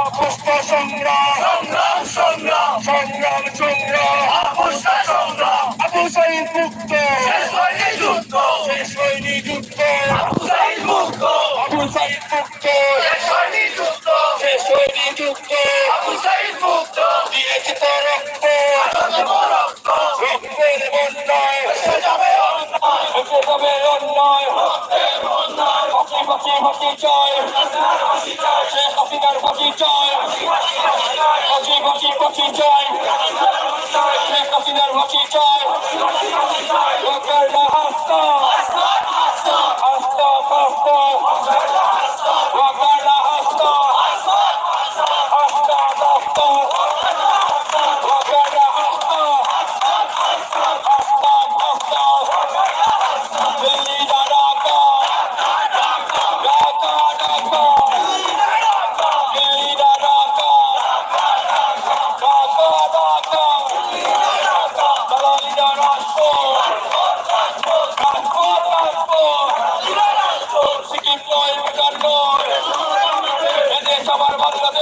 অপুষ্ট সংগ্রাম সংগ্রাম সংগ্রাম সংগ্রাম। Oh, oh, oh, oh. এদেশ আমার বাংলাদেশ রক্তকে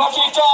শেখ হাসিনার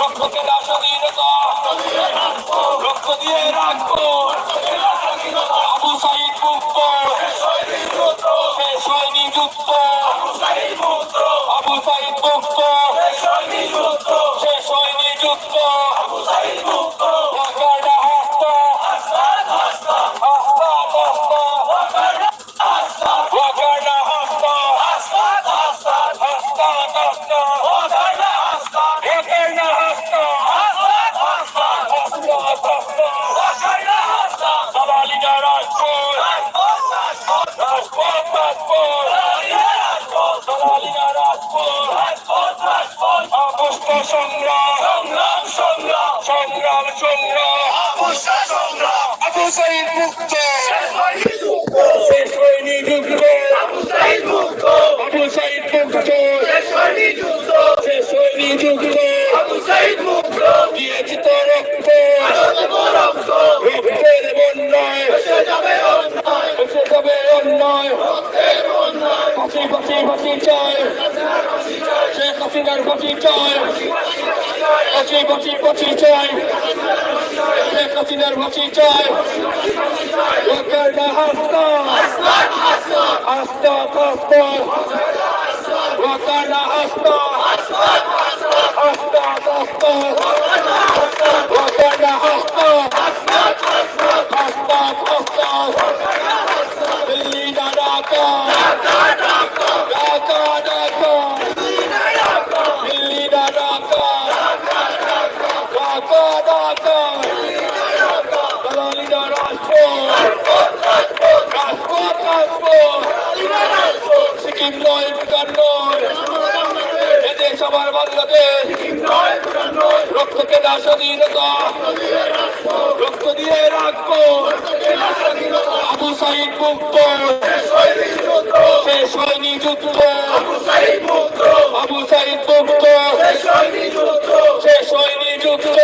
রক্তকে না স্বাধীনতা রক্ত দিয়ে রাখব অপুষ্ট সংগ্রাম সংগ্রাম। সংগ্রাম আবু সাইদ মুক্ত। শেষ হয়নি যুদ্ধ। আবু সাইদ মুক্ত। শেষ হয়নি যুদ্ধ। দিয়েছি তো রক্ত। রক্তের বন্যায় এসে যাবে অন্যায়। ফাঁসি ফাঁসি ফাঁসি চায় শেখ হাসিনার ফাঁসি চায় ফাঁসি ফাঁসি ফাঁসি চায় শেখ হাসিনার ফাঁসি চায় ওয়াকার না হাসতা। হাসতা হাসতা। ওয়াকার না হাসতা। সিকিম নয় ভুটান নয় এদেশ আমার বাংলাদেশ রক্ত কেনা স্বাধীনতা রক্ত দিয়ে রাখব আবু সাইদ মুক্ত শেষ হয়নি যুদ্ধ আবু সাইদ মুক্ত শেষ হয়নি যুদ্ধ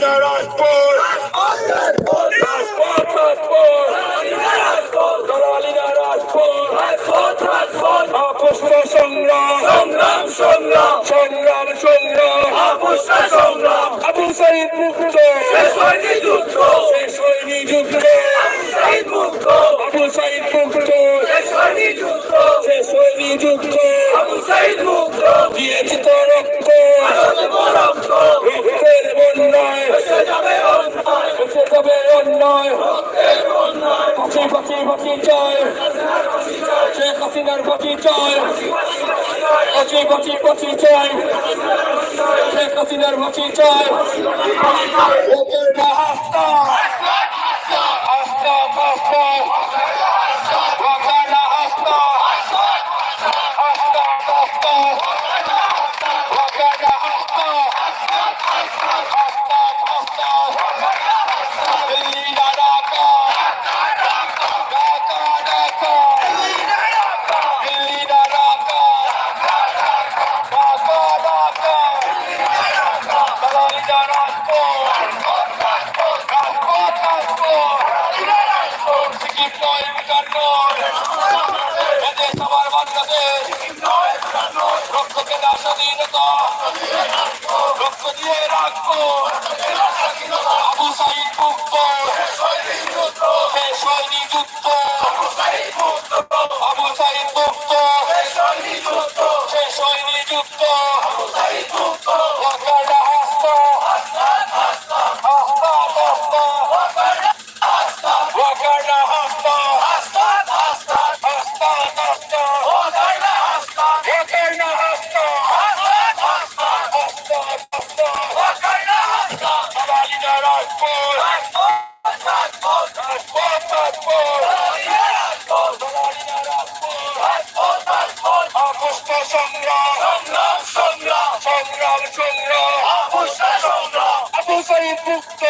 রাজপথ রাজপথ দালালিরা রাজপথ অপুষ্প সংগ্রাম সংগ্রাম সংগ্রাম সংগ্রাম সংগ্রাম অবশ্যই সংগ্রাম আবু সাইদ মুক্ত শেষ হয়নি যুদ্ধ শেষ হয়নি যুদ্ধ শহীদ মুক্ত আবু সাইদ মুক্ত আবু দিয়েছি তো রক্ত রক্তের বন্যায়। যাবে অন্যায় ফাঁসি ফাঁসি চায় শেখ হাসিনার ফাঁসি চায় ফাঁসি ফাঁসি ফাঁসি চায় শেখ হাসিনার ফাঁসি চায় হাসতা Oh, সংগ্রাম